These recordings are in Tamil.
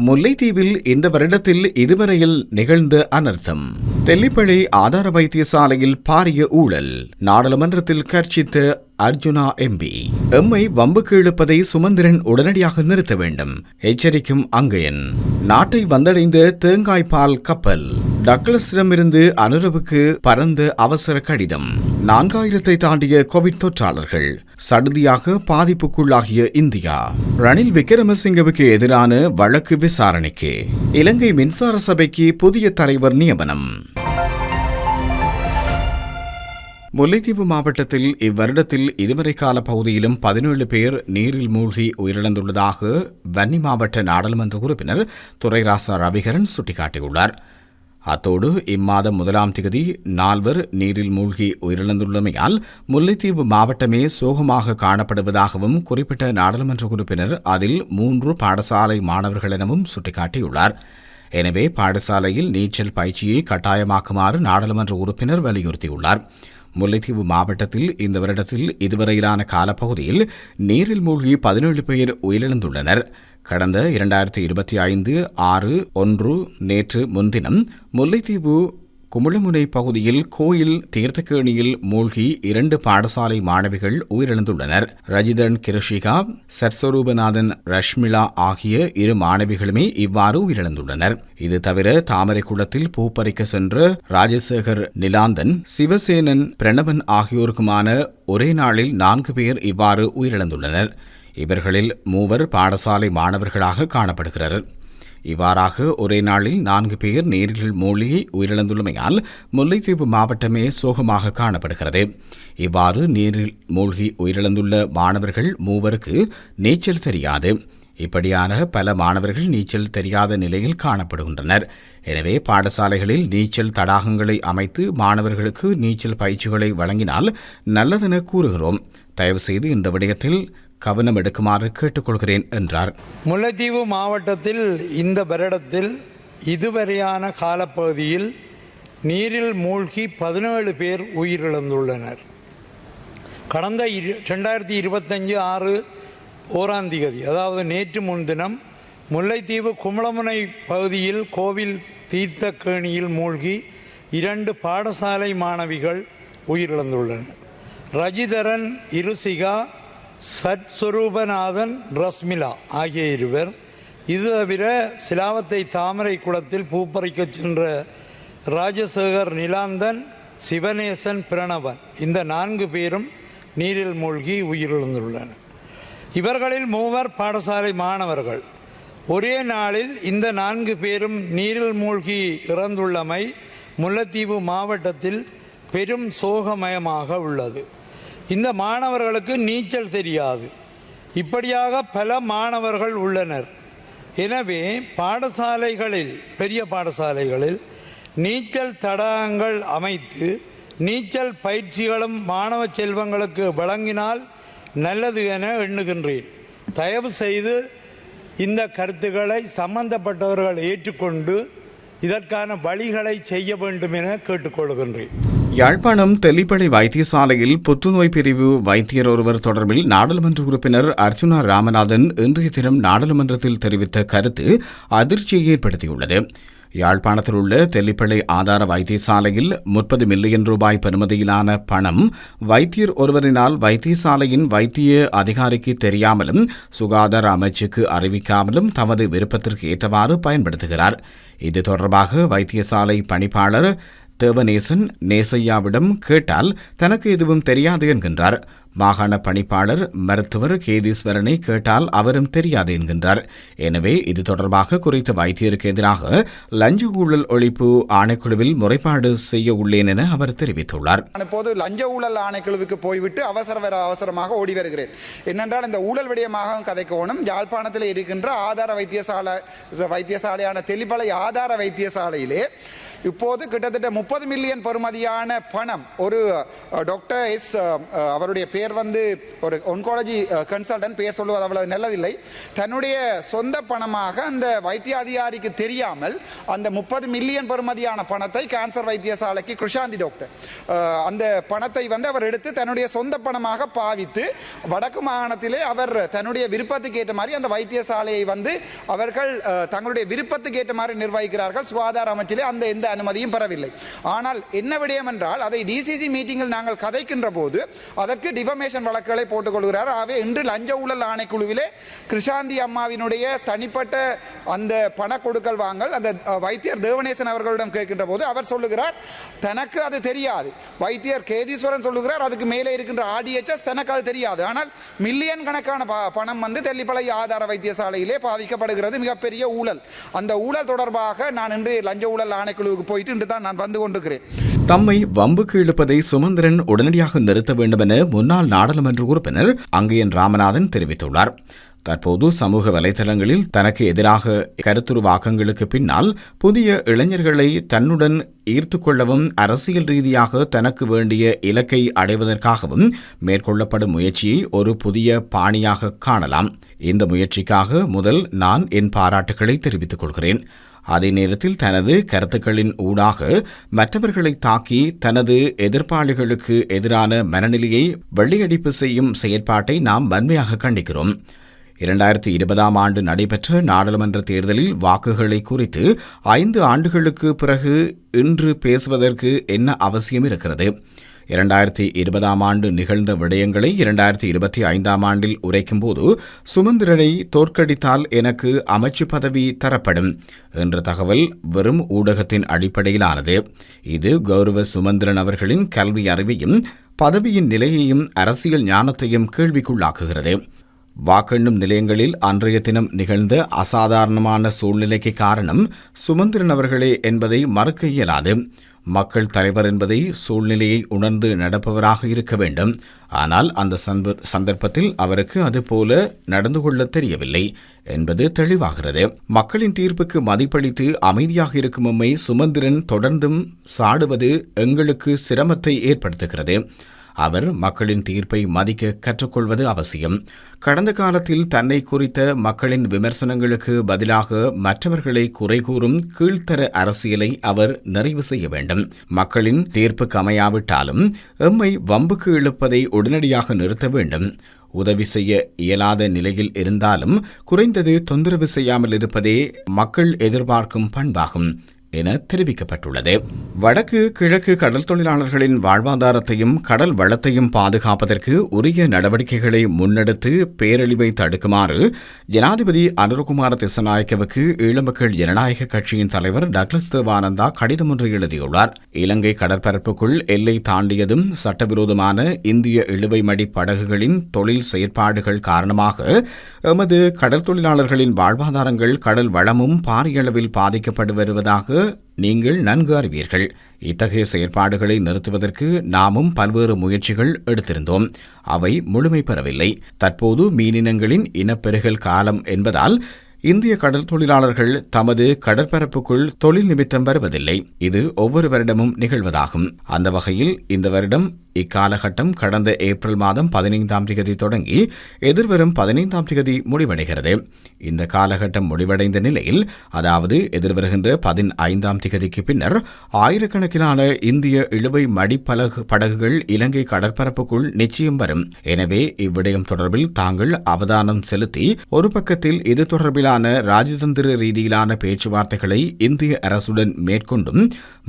முல்லைத்தீவில் இந்த வருடத்தில் இதுவரையில் நிகழ்ந்த அனர்த்தம். தெல்லிப்பள்ளி ஆதார வைத்தியசாலையில் பாரிய ஊழல் நாடாளுமன்றத்தில் கர்ச்சித்த அர்ஜுனா எம்பி. எம்மை வம்புக்கு இழுப்பதை சுமந்திரன் உடனடியாக நிறுத்த வேண்டும். எச்சரிக்கும் அங்கையன். நாட்டை வந்தடைந்த தேங்காய் பால் கப்பல். டக்ளஸிடமிருந்து அனுரவுக்கு பரந்த அவசர கடிதம். நான்காயிரத்தை தாண்டிய கோவிட் தொற்றாளர்கள் சடுதியாக பாதிப்புக்குள்ளாகிய இந்தியா. ரணில் விக்ரமசிங்கவுக்கு எதிரான வழக்கு விசாரணைக்கு இலங்கை மின்சார சபைக்கு புதிய தலைவர் நியமனம். முல்லைத்தீவு மாவட்டத்தில் இவ்வருடத்தில் இதுவரை கால பகுதியிலும் பதினேழு பேர் நீரில் மூழ்கி உயிரிழந்துள்ளதாக வன்னி மாவட்ட நாடாளுமன்ற உறுப்பினர் துரைராசா ரவிகரன் சுட்டிக்காட்டியுள்ளார். அத்தோடு இம்மாதம் முதலாம் திகதி நால்வர் நீரில் மூழ்கி உயிரிழந்துள்ளமையால் முல்லைத்தீவு மாவட்டமே சோகமாக காணப்படுவதாகவும் குறிப்பிட்ட நாடாளுமன்ற உறுப்பினர் அதில் மூன்று பாடசாலை மாணவர்கள் எனவும் சுட்டிக்காட்டியுள்ளார். எனவே பாடசாலையில் நீச்சல் பயிற்சியை கட்டாயமாக்குமாறு நாடாளுமன்ற உறுப்பினர் வலியுறுத்தியுள்ளார். முல்லைத்தீவு மாவட்டத்தில் இந்த வருடத்தில் இதுவரையிலான காலப்பகுதியில் நீரில் மூழ்கி பதினேழு பேர் உயிரிழந்துள்ளனர். கடந்த இரண்டாயிரத்தி இருபத்தி ஐந்து ஆறு ஒன்று நேற்று முன்தினம் முல்லைத்தீவு குமுளமுனை பகுதியில் கோயில் தீர்த்தக்கேணியில் மூழ்கி இரண்டு பாடசாலை மாணவிகள் உயிரிழந்துள்ளனர். ரஜிதன் கிருஷிகா சர்ஸ்வரூபநாதன் ரஷ்மிளா ஆகிய இரு மாணவிகளுமே இவ்வாறு உயிரிழந்துள்ளனர். இது தவிர தாமரைக்குளத்தில் பூப்பறிக்க சென்ற ராஜசேகர் நிலாந்தன் சிவசேனன் பிரணவன் ஆகியோருக்குமான ஒரே நாளில் நான்கு பேர் இவ்வாறு உயிரிழந்துள்ளனர். இவர்களில் மூவர் பாடசாலை மாணவர்களாக காணப்படுகிறார்கள். இவ்வாறாக ஒரே நாளில் நான்கு பேர் நேரில் மூழ்கி உயிரிழந்துள்ளமையால் முல்லைத்தீவு மாவட்டமே சோகமாக காணப்படுகிறது. இவ்வாறு நீரில் மூழ்கி உயிரிழந்துள்ள மாணவர்கள் மூவருக்கு நீச்சல் தெரியாது. இப்படியான பல மாணவர்கள் நீச்சல் தெரியாத நிலையில் காணப்படுகின்றனர். எனவே பாடசாலைகளில் நீச்சல் தடாகங்களை அமைத்து மாணவர்களுக்கு நீச்சல் பயிற்சிகளை வழங்கினால் நல்லதென கூறுகிறோம். தயவுசெய்து இந்த விடயத்தில் கவனம் எடுக்குமாறு கேட்டுக்கொள்கிறேன் என்றார். முல்லைத்தீவு மாவட்டத்தில் இந்த வருடத்தில் இதுவரையான காலப்பகுதியில் நீரில் மூழ்கி பதினேழு பேர் உயிரிழந்துள்ளனர். கடந்த இரு ரெண்டாயிரத்தி இருபத்தஞ்சு ஆறு ஓராம் திகதி அதாவது நேற்று முன்தினம் முல்லைத்தீவு குமளமுனை பகுதியில் கோவில் தீர்த்தக்கேணியில் மூழ்கி இரண்டு பாடசாலை மாணவிகள் உயிரிழந்துள்ளனர். ரஜிதரன் இருசிகா சத்ஸ்வரூபநாதன் ரஸ்மிலா ஆகிய இருவர். இது தவிர சிலாவத்தை தாமரை குளத்தில் பூப்பறிக்கச் சென்ற ராஜசேகர் நிலாந்தன் சிவநேசன் பிரணவன். இந்த நான்கு பேரும் நீரில் மூழ்கி உயிரிழந்துள்ளனர். இவர்களில் மூவர் பாடசாலை மாணவர்கள். ஒரே நாளில் இந்த நான்கு பேரும் நீரில் மூழ்கி இறந்துள்ளமை முல்லைத்தீவு மாவட்டத்தில் பெரும் சோகமயமாக உள்ளது. இந்த மாணவர்களுக்கு நீச்சல் தெரியாது. இப்படியாக பல மாணவர்கள் உள்ளனர். எனவே பாடசாலைகளில் பெரிய பாடசாலைகளில் நீச்சல் தடாகங்கள் அமைத்து நீச்சல் பயிற்சிகளும் மாணவ செல்வங்களுக்கு வழங்கினால் நல்லது என எண்ணுகின்றேன். தயவு செய்து இந்த கருத்துக்களை சம்பந்தப்பட்டவர்கள் ஏற்றுக்கொண்டு இதற்கான வழிகளை செய்ய வேண்டும் என கேட்டுக்கொள்கின்றேன். யாழ்ப்பாணம் தெல்லிப்பளை வைத்தியசாலையில் புற்றுநோய் பிரிவு வைத்தியர் ஒருவர் தொடர்பில் நாடாளுமன்ற உறுப்பினர் அர்ஜுனா ராமநாதன் இன்றைய தினம் நாடாளுமன்றத்தில் தெரிவித்த கருத்து அதிர்ச்சியை ஏற்படுத்தியுள்ளது. யாழ்ப்பாணத்தில் உள்ள தெல்லிப்பளை ஆதார வைத்தியசாலையில் முப்பது மில்லியன் ரூபாய் பெறுமதியிலான பணம் வைத்தியர் ஒருவரினால் வைத்தியசாலையின் வைத்திய அதிகாரிக்கு தெரியாமலும் சுகாதார அமைச்சுக்கு அறிவிக்காமலும் தமது விருப்பத்திற்கு ஏற்றவாறு பயன்படுத்துகிறார். இது தொடர்பாக வைத்தியசாலை பணிப்பாளர் தேவநேசன் நேசையாவிடம் கேட்டால் தனக்கு எதுவும் தெரியாது என்கின்றார். மாகாண பணிப்பாளர் மருத்துவர் கேதீஸ்வரனை கேட்டால் அவரும் தெரியாது என்கின்றார். எனவே இது தொடர்பாக குறித்த வைத்தியருக்கு எதிராக லஞ்ச ஊழல் ஒழிப்பு ஆணைக்குழுவில் முறைப்பாடு செய்ய உள்ளேன் என அவர் தெரிவித்துள்ளார். இப்போது லஞ்ச ஊழல் ஆணைக்குழுவுக்கு போய்விட்டு அவசர வர அவசரமாக ஓடி வருகிறேன். என்னென்றால் இந்த ஊழல் விடயமாக கதைக்கோணும். யாழ்ப்பாணத்தில் இருக்கின்ற ஆதார வைத்தியசாலை வைத்தியசாலையான தெளிப்பளை ஆதார வைத்தியசாலையிலே இப்போது கிட்டத்தட்ட முப்பது மில்லியன் பெறுமதியான பணம் ஒரு டாக்டர் எஸ் அவருடைய பேர் பேர் வந்து ஒரு ஒன்காலஜி கன்சல்டன்ட் பேர் சொல்லுவது அவ்வளவு நல்லதில்லை. தன்னுடைய சொந்த பணமாக அந்த வைத்திய அதிகாரிக்கு தெரியாமல் அந்த முப்பது மில்லியன் பெறுமதியான பணத்தை கேன்சர் வைத்தியசாலைக்கு கிருஷாந்தி டாக்டர் அந்த பணத்தை வந்து அவர் எடுத்து தன்னுடைய சொந்த பணமாக பாவித்து வடக்கு மாகாணத்திலே அவர் தன்னுடைய விருப்பத்துக்கு ஏற்ற மாதிரி அந்த வைத்தியசாலையை வந்து அவர்கள் தங்களுடைய விருப்பத்துக்கு ஏற்ற மாதிரி நிர்வகிக்கிறார்கள். சுகாதார அமைச்சிலே அந்த எந்த அனுமதியும் பெறவில்லை. ஆனால் என்ன விடயம் என்றால் அதை டிசிசி மீட்டிங்கில் நாங்கள் கதைக்கின்ற போது அதற்கு டிஃபமேஷன் வழக்குகளை போட்டுக்கொள்கிறார். ஆகவே இன்று லஞ்ச ஊழல் ஆணைக்குழுவிலே கிருஷாந்தி அம்மாவினுடைய தனிப்பட்ட அந்த பண கொடுக்கல் வாங்கல் அந்த வைத்தியர் தேவநேசன் அவர்களிடம் கேட்கின்ற போது அவர் சொல்லுகிறார் தனக்கு அது தெரியாது. வைத்தியர் கேதீஸ்வரன் சொல்லுகிறார் அதுக்கு மேலே இருக்கின்ற ஆடிஎச்எஸ் தனக்கு அது தெரியாது. ஆனால் மில்லியன் கணக்கான ப- பணம் வந்து தெல்லிப்பளை ஆதார வைத்தியசாலையிலே பாவிக்கப்படுகிறது. மிகப்பெரிய ஊழல். அந்த ஊழல் தொடர்பாக நான் இன்று லஞ்ச ஊழல் ஆணைக்குழுவுக்கு போயிட்டு இன்று தான் நான் வந்து கொண்டிருக்கிறேன். தம்மை வம்புக்கு இழுப்பதை சுமந்திரன் உடனடியாக நிறுத்த வேண்டும் என முன்னாள் நாடாளுமன்ற உறுப்பினர் அங்கையன் ராமநாதன் தெரிவித்துள்ளார். தற்போது சமூக வலைதளங்களில் தனக்கு எதிராக கருத்துருவாக்கங்களுக்கு பின்னால் புதிய இளைஞர்களை தன்னுடன் ஈர்த்து கொள்ளவும் அரசியல் ரீதியாக தனக்கு வேண்டிய இலக்கை அடைவதற்காகவும் மேற்கொள்ளப்படும் முயற்சியை ஒரு புதிய பாணியாக காணலாம். இந்த முயற்சிக்காக முதல் நான் என் பாராட்டுகளை தெரிவித்துக் கொள்கிறேன். அதே நேரத்தில் தனது கருத்துக்களின் ஊடாக மற்றவர்களை தாக்கி தனது எதிர்ப்பாளிகளுக்கு எதிரான மனநிலையை வெள்ளையடிப்பு செய்யும் செயற்பாட்டை நாம் வன்மையாக கண்டிக்கிறோம். இரண்டாயிரத்தி இருபதாம் ஆண்டு நடைபெற்ற நாடாளுமன்ற தேர்தலில் வாக்குகளை குறித்து ஐந்து ஆண்டுகளுக்கு பிறகு இன்று பேசுவதற்கு என்ன அவசியம் இருக்கிறது? இரண்டாயிரத்தி இருபதாம் ஆண்டு நிகழ்ந்த விடயங்களை இரண்டாயிரத்தி இருபத்தி ஐந்தாம் ஆண்டில் உரைக்கும்போது சுமந்திரனை தோற்கடித்தால் எனக்கு அமைச்சு பதவி தரப்படும் என்ற தகவல் வெறும் ஊடகத்தின் அடிப்படையிலானது. இது கௌரவ சுமந்திரன் அவர்களின் கல்வி அறிவையும் பதவியின் நிலையையும் அரசியல் ஞானத்தையும் கேள்விக்குள்ளாக்குகிறது. வாக்கெண்ணும் நிலையங்களில் அன்றைய தினம் நிகழ்ந்த அசாதாரணமான சூழ்நிலைக்கு காரணம் சுமந்திரன் அவர்களே என்பதை மறுக்க இயலாது. மக்கள் தலைவர் என்பதை சூழ்நிலையை உணர்ந்து நடப்பவராக இருக்க வேண்டும். ஆனால் அந்த சந்த- சந்தர்ப்பத்தில் அவருக்கு அதுபோல நடந்து கொள்ள தெரியவில்லை என்பது தெளிவாகிறது. மக்களின் தீர்ப்புக்கு மதிப்பளித்து அமைதியாக இருக்கும் உம்மை சுமந்திரன் தொடர்ந்தும் சாடுவது எங்களுக்கு சிரமத்தை ஏற்படுத்துகிறது. அவர் மக்களின் தீர்ப்பை மதிக்க கற்றுக்கொள்வது அவசியம். கடந்த காலத்தில் தன்னை குறித்த மக்களின் விமர்சனங்களுக்கு பதிலாக மற்றவர்களை குறை கூறும் கீழ்த்தர அரசியலை அவர் நிறைவு செய்ய வேண்டும். மக்களின் தீர்ப்புக்கு அமையாவிட்டாலும் எம்மை வம்புக்கு இழுப்பதை உடனடியாக நிறுத்த வேண்டும். உதவி செய்ய இயலாத நிலையில் இருந்தாலும் குறைந்தது தொந்தரவு செய்யாமல் இருப்பதே மக்கள் எதிர்பார்க்கும் பண்பாகும். என தெரிவிக்கப்பட்டுள்ளது. வடக்கு கிழக்கு கடல் தொழிலாளர்களின் வாழ்வாதாரத்தையும் கடல் வளத்தையும் பாதுகாப்பதற்கு உரிய நடவடிக்கைகளை முன்னெடுத்து பேரழிவை தடுக்குமாறு ஜனாதிபதி அனுரகுமார திசநாயக்கவுக்கு ஈழமக்கள் ஜனநாயக கட்சியின் தலைவர் டக்ளஸ் தேவானந்தா கடிதம் ஒன்று எழுதியுள்ளார். இலங்கை கடற்பரப்புக்குள் எல்லை தாண்டியதும் சட்டவிரோதமான இந்திய இழுவைமடி படகுகளின் தொழில் செயற்பாடுகள் காரணமாக எமது கடல் தொழிலாளர்களின் வாழ்வாதாரங்கள் கடல் வளமும் பாரியளவில் பாதிக்கப்பட்டு வருவதாக நீங்கள் நன்கு அறிவீர்கள். இத்தகைய செயற்பாடுகளை நிறுத்துவதற்கு நாமும் பல்வேறு முயற்சிகள் எடுத்திருந்தோம். அவை முழுமை பெறவில்லை. தற்போது மீனினங்களின் இனப்பெருகல் காலம் என்பதால் இந்திய கடல் தொழிலாளர்கள் தமது கடற்பரப்புக்குள் தொழில் நிமித்தம் வருவதில்லை. இது ஒவ்வொரு வருடமும் நிகழ்வதாகும். அந்த வகையில் இந்த வருடம் இக்காலகட்டம் கடந்த ஏப்ரல் மாதம் பதினைந்தாம் தேதி தொடங்கி எதிர்வரும் பதினைந்தாம் தேதி முடிவடைகிறது. இந்த காலகட்டம் முடிவடைந்த நிலையில் அதாவது எதிர்வருகின்ற பதினைந்தாம் தேதிக்கு பின்னர் ஆயிரக்கணக்கிலான இந்திய இழுவை மடிப்பலகு படகுகள் இலங்கை கடற்பரப்புக்குள் நிச்சயம் வரும். எனவே இவ்விடயம் தொடர்பில் தாங்கள் அவதானம் செலுத்தி ஒரு பக்கத்தில் இது தொடர்பிலான ராஜதந்திர ரீதியிலான பேச்சுவார்த்தைகளை இந்திய அரசுடன் மேற்கொண்டும்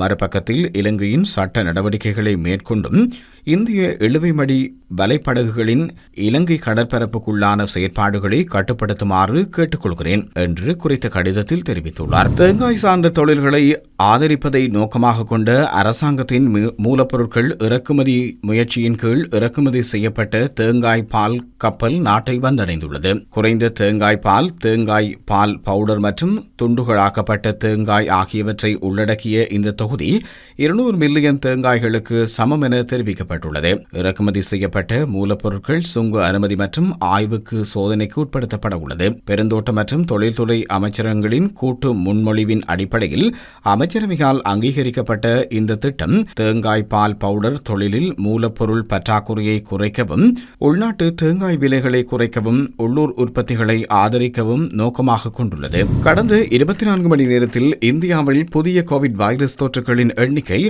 மறுபக்கத்தில் இலங்கையின் சட்ட நடவடிக்கைகளை மேற்கொண்டும் இந்திய இழுவைமடி வலைப்படகுகளின் இலங்கை கடற்பரப்புக்குள்ளான செயற்பாடுகளை கட்டுப்படுத்துமாறு கேட்டுக்கொள்கிறேன் என்று குறித்த கடிதத்தில் தெரிவித்துள்ளார். தேங்காய் சார்ந்த தொழில்களை ஆதரிப்பதை நோக்கமாக கொண்ட அரசாங்கத்தின் மூலப்பொருட்கள் இறக்குமதி முயற்சியின் கீழ் இறக்குமதி செய்யப்பட்ட தேங்காய் பால் கப்பல் நாட்டை வந்தடைந்துள்ளது. குறைந்த தேங்காய் பால் தேங்காய் பால் பவுடர் மற்றும் துண்டுகளாக்கப்பட்ட தேங்காய் ஆகியவற்றை உள்ளடக்கிய இந்த தொகுதி இருநூறு மில்லியன் தேங்காய்களுக்கு சமம் என தெரிவிக்கப்பட்டுள்ளது இறக்குமதி செய்யப்பட்ட மூலப்பொருட்கள் சுங்க அனுமதி மற்றும் ஆய்வுக்கு சோதனைக்கு உட்படுத்தப்பட உள்ளது. பெருந்தோட்டம் மற்றும் தொழில்துறை அமைச்சரகங்களின் கூட்டு முன்மொழிவின் அடிப்படையில் அமைச்சரவையால் அங்கீகரிக்கப்பட்ட இந்த திட்டம் தேங்காய் பால் பவுடர் தொழிலில் மூலப்பொருள் பற்றாக்குறையை குறைக்கவும் உள்நாட்டு தேங்காய் விலைகளை குறைக்கவும் உள்ளூர் உற்பத்திகளை ஆதரிக்கவும் நோக்கமாக கொண்டுள்ளது. கடந்த இருபத்தி நான்கு மணி நேரத்தில் இந்தியாவில் புதிய கோவிட் வைரஸ் தொற்றுகளின் எண்ணிக்கை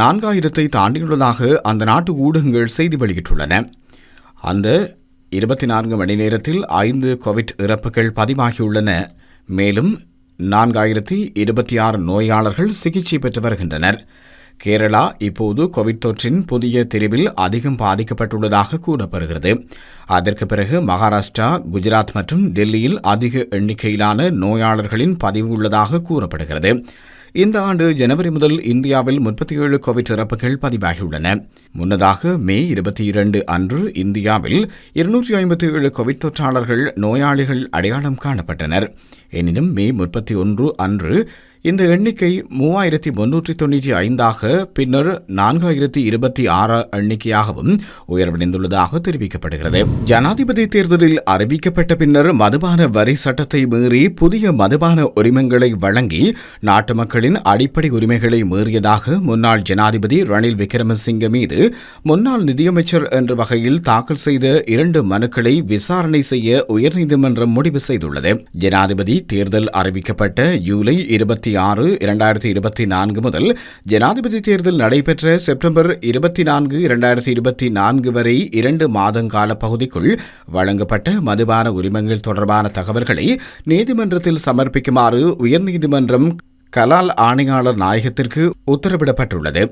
நான்காயிரத்தை தாண்டியுள்ளதாக அந்த அந்த நாட்டு ஊடகங்கள் செய்தி வெளியிட்டுள்ளன. அந்த இருபத்தி நான்கு மணி நேரத்தில் ஐந்து கோவிட் இறப்புகள் பதிவாகியுள்ளன. மேலும் நான்காயிரத்தி இருபத்தி ஆறு நோயாளர்கள் சிகிச்சை பெற்று வருகின்றனர். கேரளா இப்போது கோவிட் தொற்றின் புதிய தெரிவில் அதிகம் பாதிக்கப்பட்டுள்ளதாக கூறப்படுகிறது. அதற்கு பிறகு மகாராஷ்டிரா குஜராத் மற்றும் டெல்லியில் அதிக எண்ணிக்கையிலான நோயாளர்களின் பதிவு உள்ளதாக கூறப்படுகிறது. இந்த ஆண்டு ஜனவரி முதல் இந்தியாவில் முப்பத்தி ஏழு கோவிட் இறப்புகள் பதிவாகியுள்ளன. முன்னதாக மே இருபத்தி இரண்டு அன்று இந்தியாவில் இருநூற்றி ஐம்பத்தி ஏழு கோவிட் தொற்றாளர்கள் நோயாளிகள் அடையாளம் காணப்பட்டனர். எனினும் மே முப்பத்தி ஒன்று அன்று இந்த எண்ணிக்கை மூவாயிரத்தி முன்னூற்றி தொன்னூற்றி ஐந்தாக பின்னர் நான்காயிரத்தி இருபத்தி ஆறு எண்ணிக்கையாகவும் உயர்வடைந்துள்ளதாக தெரிவிக்கப்படுகிறது. ஜனாதிபதி தேர்தலில் அறிவிக்கப்பட்ட பின்னர் மதுபான வரி சட்டத்தை மீறி புதிய மதுபான உரிமங்களை வழங்கி நாட்டு மக்களின் அடிப்படை உரிமைகளை மீறியதாக முன்னாள் ஜனாதிபதி ரணில் விக்ரமசிங்க மீது முன்னாள் நிதியமைச்சர் என்ற வகையில் தாக்கல் செய்த இரண்டு மனுக்களை விசாரணை செய்ய உயர்நீதிமன்றம் முடிவு செய்துள்ளது. ஜனாதிபதி தேர்தல் அறிவிக்கப்பட்ட ஜூலை இருபத்தி ஆறு இரண்டாயிரத்தி இருபத்தி நான்கு முதல் ஜனாதிபதி தேர்தல் நடைபெற்ற செப்டம்பர் இருபத்தி நான்கு இரண்டாயிரத்தி இருபத்தி நான்கு வரை இரண்டு மாதங்கால பகுதிக்குள் வழங்கப்பட்ட மதுபான உரிமங்கள் தொடர்பான தகவல்களை நீதிமன்றத்தில் சமர்ப்பிக்குமாறு உயர்நீதிமன்றம் கலால் ஆணையாளர் நாயகத்திற்கு உத்தரவிடப்பட்டுள்ளது.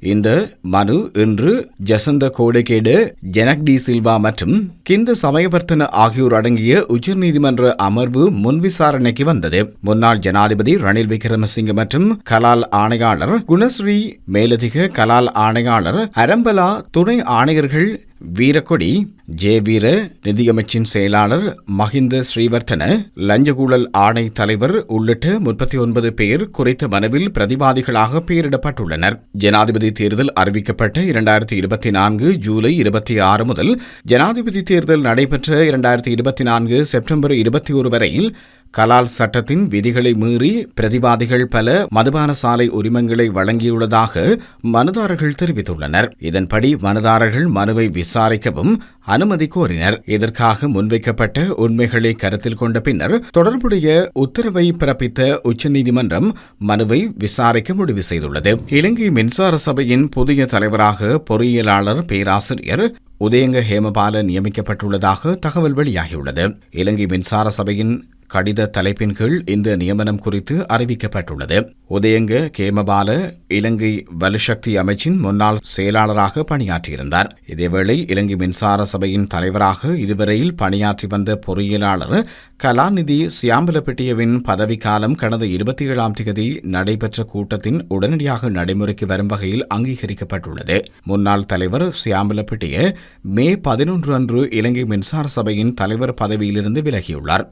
இந்த மனு இன்று ஜசந்த கோடகேடு ஜெனக் டி சில்வா மற்றும் கிந்த சமயவர்த்தன ஆகியோர் அடங்கிய உச்சநீதிமன்ற அமர்வு முன் விசாரணைக்கு வந்தது. முன்னாள் ஜனாதிபதி ரணில் விக்ரமசிங்க மற்றும் கலால் ஆணையாளர் குணஸ்ரீ மேலதிக கலால் ஆணையாளர் அரம்பலா துணை ஆணையர்கள் வீரக்கொடி ஜே. வீர நிதியமைச்சின் செயலாளர் மஹிந்த ஸ்ரீவர்த்தன லஞ்சகூழல் ஆணை தலைவர் உள்ளிட்ட முப்பத்தி ஒன்பது பேர் குறித்த மனுவில் பிரதிவாதிகளாக பெயரிடப்பட்டுள்ளனர். ஜனாதிபதி தேர்தல் அறிவிக்கப்பட்ட இரண்டாயிரத்தி இருபத்தி நான்கு ஜூலை இருபத்தி ஆறு முதல் ஜனாதிபதி தேர்தல் நடைபெற்ற இரண்டாயிரத்தி இருபத்தி நான்கு செப்டம்பர் இருபத்தி ஒரு வரையில் கலால் சட்டத்தின் விதிகளை மீறி பிரதிவாதிகள் பல மதுபான சாலை உரிமங்களை வழங்கியுள்ளதாக மனுதாரர்கள் தெரிவித்துள்ளனர். இதன்படி மனுதாரர்கள் மனுவை விசாரிக்கவும் அனுமதி கோரினர். இதற்காக முன்வைக்கப்பட்ட உண்மைகளை கருத்தில் கொண்ட பின்னர் தொடர்புடைய உத்தரவை பிறப்பித்த உச்சநீதிமன்றம் மனுவை விசாரிக்க முடிவு செய்துள்ளது. இலங்கை மின்சார சபையின் புதிய தலைவராக பொறியியலாளர் பேராசிரியர் உதயங்க ஹேமபால நியமிக்கப்பட்டுள்ளதாக தகவல் வெளியாகியுள்ளது. இலங்கை மின்சார சபையின் கடித தலைப்பின் கீழ் இந்த நியமனம் குறித்து அறிவிக்கப்பட்டுள்ளது. உதயங்க கேமபால இலங்கை வலுசக்தி அமைச்சின் முன்னாள் செயலாளராக பணியாற்றியிருந்தார். இதேவேளை இலங்கை மின்சார சபையின் தலைவராக இதுவரையில் பணியாற்றி வந்த பொறியியலாளர் கலாநிதி சியாம்பலப்பட்டியவின் பதவிக்காலம் கடந்த இருபத்தி ஏழாம் தேதி நடைபெற்ற கூட்டத்தின் உடனடியாக நடைமுறைக்கு வரும் வகையில் அங்கீகரிக்கப்பட்டுள்ளது. முன்னாள் தலைவர் சியாம்பலப்பட்டிய மே பதினொன்று அன்று இலங்கை மின்சார சபையின் தலைவர் பதவியிலிருந்து விலகியுள்ளார்.